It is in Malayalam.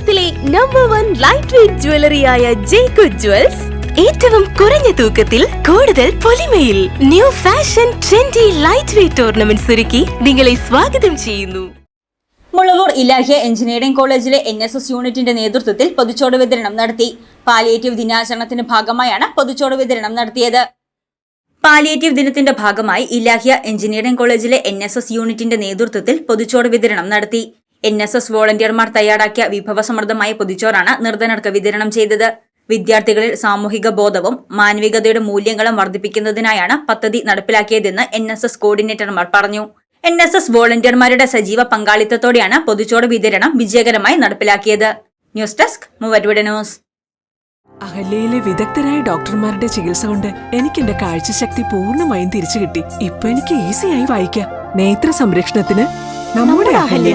കേരളത്തിലെ നമ്പർ വൺ ലൈറ്റ് വെയിറ്റ് ജ്വല്ലറിയായ ജേക്കു ജ്വൽസ് ഏറ്റവും കുറഞ്ഞ തൂക്കത്തിൽ കൂടുതൽ പൊലിമയിൽ new fashion trendy light weight ornaments ഒരുക്കി നിങ്ങളെ സ്വാഗതം ചെയ്യുന്നു. മുളവൂർ ഇലാഹിയ എഞ്ചിനീയറിംഗ് കോളേജിലെ എൻ എസ് എസ് യൂണിറ്റിന്റെ നേതൃത്വത്തിൽ പൊതുച്ചോട് വിതരണം നടത്തി. പാലിയേറ്റീവ് ദിനാചരണത്തിന്റെ ഭാഗമായാണ് പൊതുച്ചോട് വിതരണം നടത്തിയത്. പാലിയേറ്റീവ് ദിനത്തിന്റെ ഭാഗമായി ഇലാഹിയ എഞ്ചിനീയറിംഗ് കോളേജിലെ എൻ എസ് എസ് യൂണിറ്റിന്റെ നേതൃത്വത്തിൽ പൊതുച്ചോട് വിതരണം നടത്തി. എൻ എസ് എസ് വോളണ്ടിയർമാർ തയ്യാറാക്കിയ വിഭവസമൃദ്ധമായ പൊതിച്ചോറാണ് നിർദ്ധനർക്ക് വിതരണം ചെയ്തത്. വിദ്യാർത്ഥികളിൽ സാമൂഹിക ബോധവും മാനവികതയുടെ മൂല്യങ്ങളും വർദ്ധിപ്പിക്കുന്നതിനായാണ് പദ്ധതി നടപ്പിലാക്കിയതെന്ന് എൻ എസ് എസ് കോർഡിനേറ്റർമാർ പറഞ്ഞു. എൻ എസ് എസ് വോളണ്ടിയർമാരുടെ സജീവ പങ്കാളിത്തത്തോടെയാണ് പൊതിച്ചോട് വിതരണം വിജയകരമായി നടപ്പിലാക്കിയത്. ന്യൂസ് ഡെസ്ക് മൂവരുടെ ന്യൂസ്. അഹല്യയിലെ വിദഗ്ധരായ ഡോക്ടർമാരുടെ ചികിത്സ കൊണ്ട് എനിക്ക് എന്റെ കാഴ്ചശക്തി പൂർണമായും തിരിച്ചു കിട്ടി. ഇപ്പൊ എനിക്ക് ഈസിയായി വായിക്കാം. നേത്ര സംരക്ഷണത്തിന് നമ്മുടെ Ahalya.